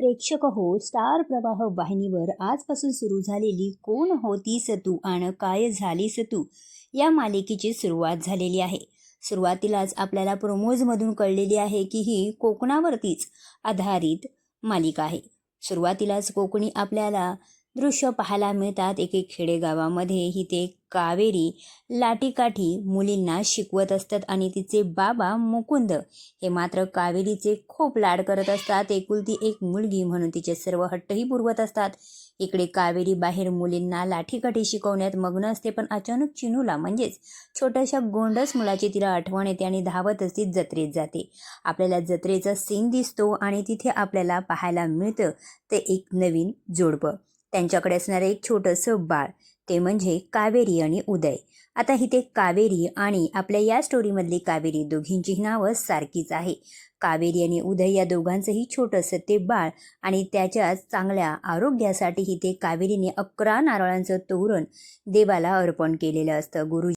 प्रेक्षक हो स्टार प्रवाह वाहिनीवर आजपासून सुरू झालेली कोण होतीस तू आणि काय झालीस तू या मालिकेची सुरुवात झालेली आहे. सुरुवातीलाच आपल्याला प्रोमोजमधून कळलेली आहे की ही कोकणावरतीच आधारित मालिका आहे. सुरुवातीलाच कोकणी आपल्याला दृश्य पाहायला मिळतात. एके खेडेगावामध्येही खेडेगावामध्ये ही ते कावेरी लाटीकाठी मुलींना शिकवत असतात आणि तिचे बाबा मुकुंद हे मात्र कावेरीचे खूप लाड करत असतात. एकुलती एक मुलगी म्हणून तिचे सर्व हट्टही पुरवत असतात. इकडे कावेरी बाहेर मुलींना लाठीकाठी शिकवण्यात मग्न असते पण अचानक चिनूला म्हणजेच छोट्याशा गोंडस मुलाची तिला आठवण येते आणि धावतच ती जत्रेत जाते. आपल्याला जत्रेचा सीन दिसतो आणि तिथे आपल्याला पाहायला मिळतं ते एक नवीन जोडपं. त्यांच्याकडे असणारं एक छोटंसं बाळ ते म्हणजे कावेरी आणि उदय. आता इथे कावेरी आणि आपल्या या स्टोरीमधली कावेरी दोघींची नावं सारखीच आहे. कावेरी आणि उदय या दोघांचंही छोटंसं ते बाळ आणि त्याच्या चांगल्या आरोग्यासाठी इथे कावेरीने अकरा नारळांचं तोरण देवाला अर्पण केलेलं असतं. गुरु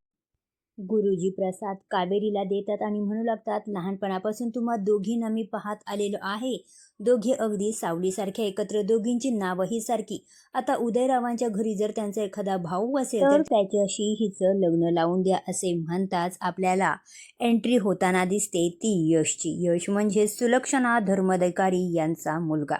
गुरुजी प्रसाद कावेरीला देतात आणि म्हणू लागतात लहानपणापासून तुम्हा दोघींना मी पाहत आलेलो आहे. दोघे अगदी सावलीसारख्या एकत्र दोघींची नावही सारखी. आता उदयरावांच्या घरी जर त्यांचा एखादा भाऊ असेल तर त्याच्याशी हिचं लग्न लावून द्या असे म्हणताच आपल्याला एंट्री होताना दिसते ती यशची. यश म्हणजे सुलक्षणा धर्मधिकारी यांचा मुलगा.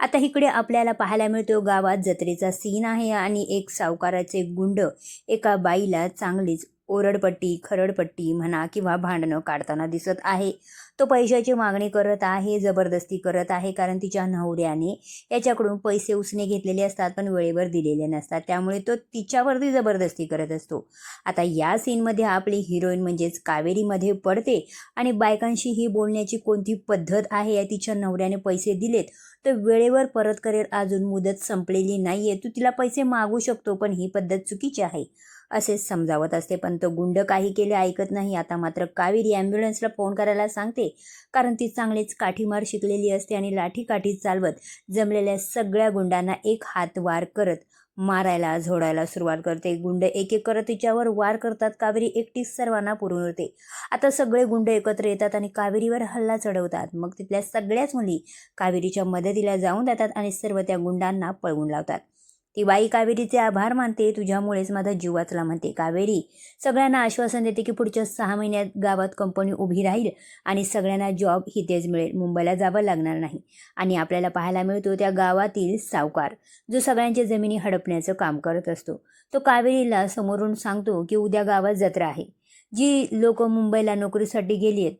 आता इकडे आपल्याला पाहायला मिळतो गावात जत्रेचा सीन आहे आणि एक सावकाराचे गुंड एका बाईला चांगलीच ओरडपट्टी खरडपट्टी म्हणा किंवा भांडणं काढताना दिसत आहे. तो पैशाची मागणी करत आहे जबरदस्ती करत आहे कारण तिच्या नवऱ्याने याच्याकडून पैसे उसने घेतलेले असतात पण वेळेवर दिलेले नसतात. त्यामुळे तो तिच्यावरती जबरदस्ती करत असतो. आता या सीनमध्ये आपली हिरोईन म्हणजेच कावेरीमध्ये पडते आणि बायकांशी ही बोलण्याची कोणती पद्धत आहे या तिच्या नवऱ्याने पैसे दिलेत? तर वेळेवर परत करेल अजून मुदत संपलेली नाही आहे तू तिला पैसे मागू शकतो पण ही पद्धत चुकीची आहे. असेच समजावत असते. पण तो गुंड काही केले ऐकत नाही. आता मात्र कावेरी ॲम्ब्युलन्सला फोन करायला सांगते. कारण ती चांगलीच काठीमार शिकलेली असते आणि लाठी काठी चालवत जमलेल्या सगळ्या गुंडांना एक हात वार करत मारायला झोडायला सुरुवात करते. गुंड एक एक करत तिच्यावर वार करतात. कावेरी एकटीच सर्वांना पुरून होते आता सगळे गुंड एकत्र येतात आणि कावेरीवर हल्ला चढवतात. मग तिथल्या सगळ्याच मुली कावेरीच्या मदतीला जाऊन जातात आणि सर्व त्या गुंडांना पळवून लावतात. ती बाई कावेरीचे आभार मानते तुझ्यामुळेच माझा जीव वाचला म्हणते कावेरी. सगळ्यांना आश्वासन देते की पुढच्या सहा महिन्यात गावात कंपनी उभी राहील आणि सगळ्यांना जॉब हितेच मिळेल. मुंबईला जावं लागणार नाही. आणि आपल्याला पाहायला मिळतो त्या गावातील सावकार जो सगळ्यांच्या जमिनी हडपण्याचं काम करत असतो. तो कावेरीला समोरून सांगतो की उद्या गावात जत्रा आहे. जी लोक मुंबईला नोकरीसाठी गेली आहेत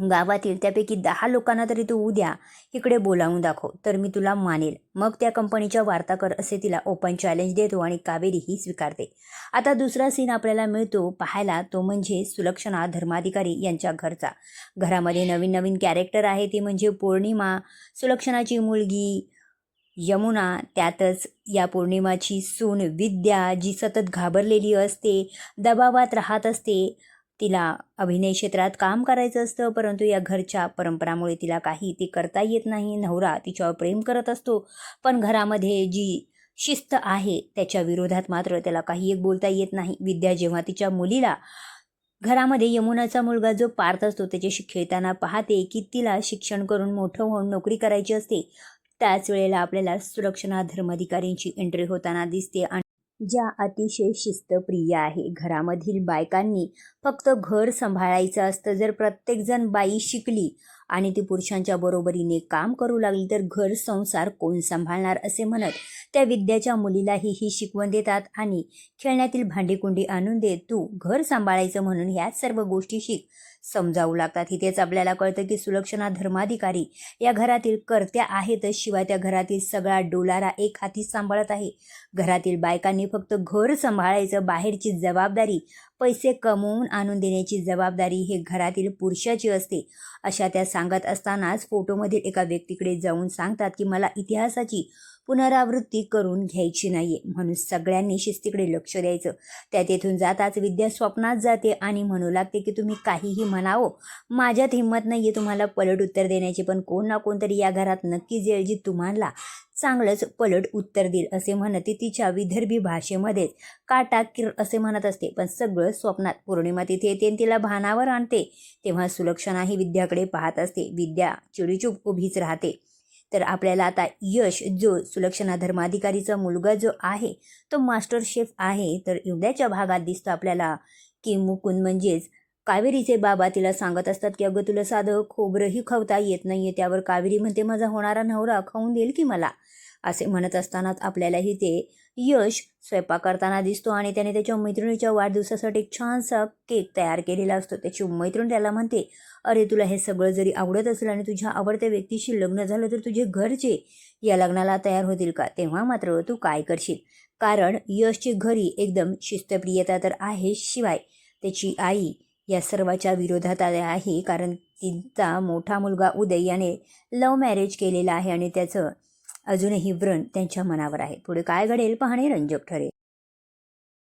गावातील त्यापैकी दहा लोकांना तरी तू उद्या इकडे बोलावून दाखव तर मी तुला मानेल. मग त्या कंपनीच्या वार्ताकर असे तिला ओपन चॅलेंज देतो आणि कावेरी ही स्वीकारते. आता दुसरा सीन आपल्याला मिळतो पाहायला तो म्हणजे सुलक्षणा धर्माधिकारी यांच्या घरचा. घरामध्ये नवीन नवीन कॅरेक्टर आहे ते म्हणजे पौर्णिमा. सुलक्षणाची मुलगी यमुना त्यातच या पौर्णिमाची सून विद्या जी सतत घाबरलेली असते दबावात राहत असते. तिला अभिनय क्षेत्रात काम करायचं असतं परंतु या घरच्या परंपरामुळे तिला काही ती करता येत नाही. नवरा तिच्यावर प्रेम करत असतो पण घरामध्ये जी शिस्त आहे त्याच्या विरोधात मात्र त्याला काही एक बोलता येत नाही. विद्या जेव्हा तिच्या मुलीला घरामध्ये यमुनाचा मुलगा जो पार्थ असतो त्याच्याशी खेळताना पाहते की तिला शिक्षण करून मोठं होऊन नोकरी करायची असते त्याच वेळेला आपल्याला सुरक्षणा धर्माधिकाऱ्यांची एंट्री होताना दिसते आणि ज्या अतिशय शिस्तप्रिय आहे. घरामधील बायकांनी फक्त घर सांभाळायचं असतं. जर प्रत्येकजण बाई शिकली आणि ती पुरुषांच्या बरोबरीने काम करू लागली तर घर संसार कोण सांभाळणार असे म्हणत त्या विद्याच्या मुलीलाही ही शिकवण देतात आणि खेळण्यातील भांडीकुंडी आणून देत तू घर सांभाळायचं म्हणून ह्या सर्व गोष्टी शिक. समजावू लागतात. इथेच आपल्याला कळतं की सुलक्षणा धर्माधिकारी या घरातील कर्त्या आहेतच शिवाय त्या घरातील सगळा डोलारा एक हाती सांभाळत आहे. घरातील बायकांनी फक्त घर सांभाळायचं बाहेरची जबाबदारी पैसे कमवून आणून देण्याची जबाबदारी हे घरातील पुरुषाची असते. अशा त्या सांगत असतानाच फोटोमधील एका व्यक्तीकडे जाऊन सांगतात की मला इतिहासाची पुनरावृत्ती करून घ्यायची नाही आहे म्हणून सगळ्यांनी शिस्तीकडे लक्ष द्यायचं. त्या तेथून जाताच विद्या स्वप्नात जाते आणि म्हणू लागते की तुम्ही काहीही म्हणावं. माझ्यात हिंमत नाही आहे तुम्हाला पलट उत्तर देण्याची पण कोण ना कोणतरी या घरात नक्कीच येईल जी तुम्हाला चांगलंच पलट उत्तर देईल असे म्हणते तिच्या विदर्भी भाषेमध्येच काटा किर असे म्हणत असते. पण सगळं स्वप्नात पौर्णिमा तिथे येते तिला भानावर आणते. तेव्हा सुलक्षणा ही विद्याकडे पाहत असते. विद्या चिडीचूप उभीच राहते. तर आपल्याला आता यश जो सुलक्षणा धर्माधिकारीचा मुलगा जो आहे तो मास्टर शेफ आहे. तर एवढ्याच्या भागात दिसतो आपल्याला की मुकुंद म्हणजेच कावेरीचे बाबा तिला सांगत असतात की अगं तुला साधं खोबरंही खवता येत नाहीये त्यावर कावेरी म्हणते माझा होणारा नवरा खाऊन देईल की मला? असे म्हणत असतानाच आपल्यालाही ते यश स्वयंपाक करताना दिसतो आणि त्याने त्याच्या मैत्रिणीच्या वाढदिवसासाठी एक छानसा केक तयार केलेला असतो. त्याची मैत्रीण त्याला म्हणते अरे तुला हे सगळं जरी आवडत असेल आणि तुझ्या आवडत्या व्यक्तीशी लग्न झालं तर तुझे घरचे या लग्नाला तयार होतील का? तेव्हा मात्र तू काय करशील? कारण यशची घरी एकदम शिस्तप्रियता तर आहे शिवाय. त्याची आई या सर्वाच्या विरोधात आहे. कारण तिचा मोठा मुलगा उदय याने लव्ह मॅरेज केलेला आहे आणि त्याचं अजूनही व्रण त्यांच्या मनावर आहे. पुढे काय घडेल पाहणे रंजक ठरेल.